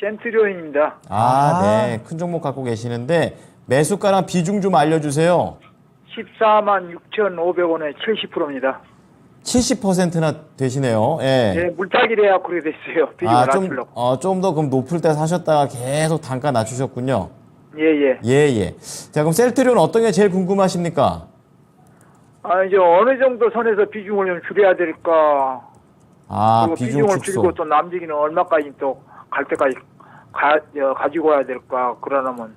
센트리온입니다. 아, 아. 네. 큰 종목 갖고 계시는데 매수가랑 비중 좀 알려주세요. 14만 6,500원에 70%입니다. 70%나 되시네요. 예. 예, 물타기래야 그렇게 됐어요. 비중을 아, 좀, 낮추려고. 어, 좀 더 그럼 높을 때 사셨다가 계속 단가 낮추셨군요. 예, 예. 예, 예. 자, 그럼 셀트리온 어떤 게 제일 궁금하십니까? 아, 이제 어느 정도 선에서 비중을 좀 줄여야 될까. 아, 그리고 비중 비중 을 축소. 줄이고 또 남지기는 얼마까지 또 갈 때까지 가, 어, 가지고 와야 될까. 그러려면.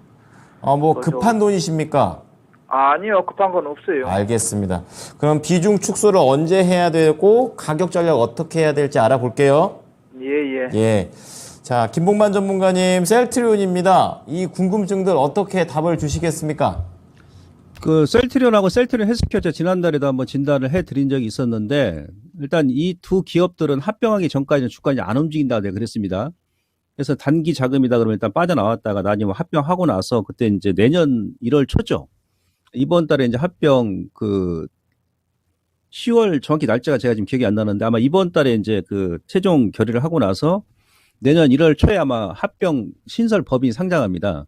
어, 뭐 그래서- 급한 돈이십니까? 아니요, 급한 건 없어요. 알겠습니다. 그럼 비중 축소를 언제 해야 되고 가격 전략 어떻게 해야 될지 알아볼게요. 예, 예. 예. 자, 김봉만 전문가님, 셀트리온입니다. 이 궁금증들 어떻게 답을 주시겠습니까? 그 셀트리온하고 셀트리온 헬스케어 제가 지난달에도 한번 진단을 해드린 적이 있었는데 일단 이 두 기업들은 합병하기 전까지는 주가가 안 움직인다 내가 그랬습니다. 그래서 단기 자금이다 그러면 일단 빠져나왔다가 나중에 뭐 합병하고 나서 그때 이제 내년 1월 초죠. 이번 달에 이제 합병 그 10월 정확히 날짜가 제가 지금 기억이 안 나는데 아마 이번 달에 이제 그 최종 결의를 하고 나서 내년 1월 초에 아마 합병 신설 법인이 상장합니다.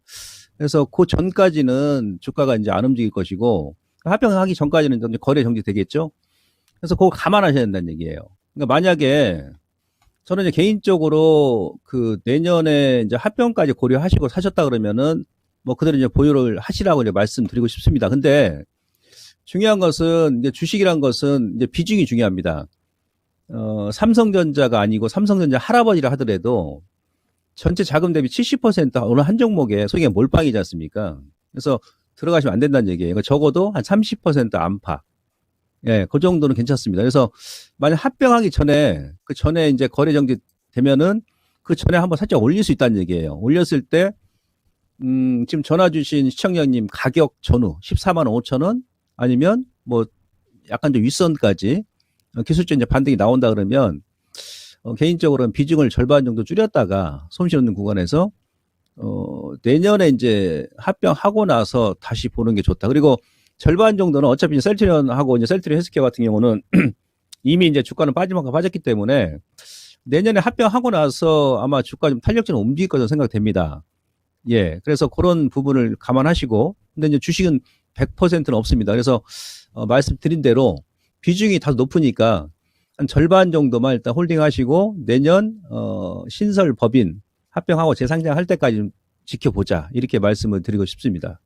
그래서 그 전까지는 주가가 이제 안 움직일 것이고 합병하기 전까지는 이제 거래 정지 되겠죠. 그래서 그거 감안하셔야 된다는 얘기예요. 그러니까 만약에 저는 이제 개인적으로 그 내년에 이제 합병까지 고려하시고 사셨다 그러면은 뭐 그대로 이제 보유를 하시라고 이제 말씀드리고 싶습니다. 근데 중요한 것은 이제 주식이란 것은 이제 비중이 중요합니다. 어, 삼성전자가 아니고 삼성전자 할아버지라 하더라도 전체 자금 대비 70% 어느 한 종목에 소위 몰빵이지 않습니까? 그래서 들어가시면 안 된다는 얘기예요. 그러니까 적어도 한 30% 안팎. 예, 그 정도는 괜찮습니다. 그래서 만약 합병하기 전에 그 전에 이제 거래 정지 되면은 그 전에 한번 살짝 올릴 수 있다는 얘기예요. 올렸을 때 음, 지금 전화 주신 시청자님 가격 전후 14만 5천 원 아니면 뭐 약간 좀 윗선까지 어, 기술적 이제 반등이 나온다 그러면 어, 개인적으로는 비중을 절반 정도 줄였다가 손실 없는 구간에서 어, 내년에 이제 합병하고 나서 다시 보는 게 좋다. 그리고 절반 정도는 어차피 셀트리온하고 이제 셀트리온 헬스케어 같은 경우는 이미 이제 주가는 빠지만큼 빠졌기 때문에 내년에 합병하고 나서 아마 주가 좀 탄력적으로 움직일 거라고 생각됩니다. 예. 그래서 그런 부분을 감안하시고 근데 이제 주식은 100%는 없습니다. 그래서 어, 말씀드린 대로 비중이 다 높으니까 한 절반 정도만 일단 홀딩하시고 내년 어, 신설 법인 합병하고 재상장할 때까지 좀 지켜보자 이렇게 말씀을 드리고 싶습니다.